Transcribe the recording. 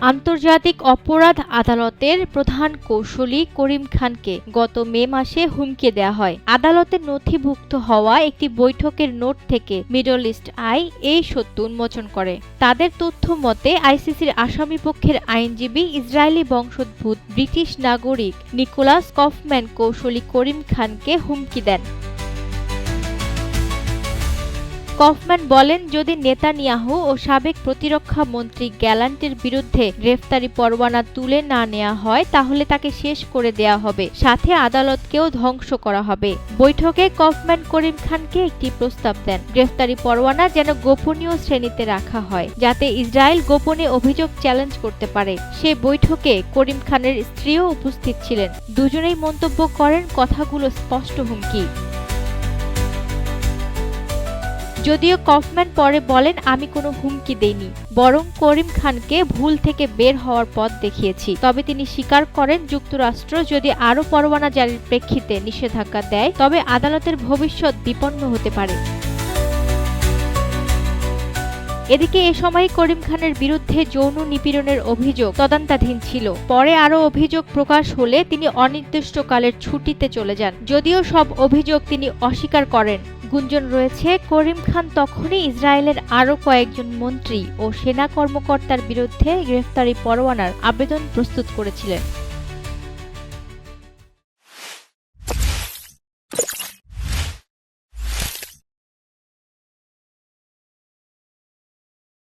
আন্তর্জাতিক অপরাধ আদালতের প্রধান কৌশলী করিম খানকে গত মে মাসে হুমকি দেয়া হয়। আদালতে নথিভুক্ত হওয়া একটি বৈঠকের নোট থেকে মিডল ইস্ট আই এই সত্য উন্মোচন করে। তাদের তথ্য মতে, আইসিসির আসামি পক্ষের আইনজীবী ইসরায়েলি বংশোদ্ভূত ব্রিটিশ নাগরিক নিকোলাস কফম্যান কৌশলী করিম খানকে হুমকি দেন। কফম্যান বলেন, যদি নেতানিয়াহু ও সাবেক প্রতিরক্ষা মন্ত্রী গ্যালান্টের বিরুদ্ধে গ্রেফতারি পরোয়ানা তুলে না নেওয়া হয়, তাহলে তাকে শেষ করে দেয়া হবে। সাথে আদালতকেও ধ্বংস করা হবে। বৈঠকে কফম্যান করিম খানকে একটি প্রস্তাব দেন। গ্রেফতারি পরোয়ানা যেন গোপনীয় শ্রেণীতে রাখা হয়, যাতে ইসরায়েল গোপনে অভিযোগ চ্যালেঞ্জ করতে পারে। সে বৈঠকে করিম খানের স্ত্রীও উপস্থিত ছিলেন। দুজনেই মন্তব্য করেন, কথাগুলো স্পষ্ট হুমকি। যদিও কফম্যান পরে বলেন, আমি কোনো হুমকি দেইনি, বরং করিম খানকে ভুল থেকে বের হওয়ার পথ দেখিয়েছি। তবে তিনি স্বীকার করেন, যুক্তরাষ্ট্র যদি আরও পরোয়ানা জারির প্রেক্ষিতে নিষেধাজ্ঞা দেয়, তবে আদালতের ভবিষ্যৎ বিপন্ন হতে পারে। এদিকে এ সময় করিম খানের বিরুদ্ধে যৌন নিপীড়নের অভিযোগ তদন্তাধীন ছিল। পরে আরও অভিযোগ প্রকাশ হলে তিনি অনির্দিষ্টকালের ছুটিতে চলে যান। যদিও সব অভিযোগ তিনি অস্বীকার করেন। গুঞ্জন রয়েছে, করিম খান তখনই ইসরায়েলের আরও কয়েকজন মন্ত্রী ও সেনা কর্মকর্তার বিরুদ্ধে গ্রেফতারি পরোয়ানার আবেদন প্রস্তুত করেছিলেন।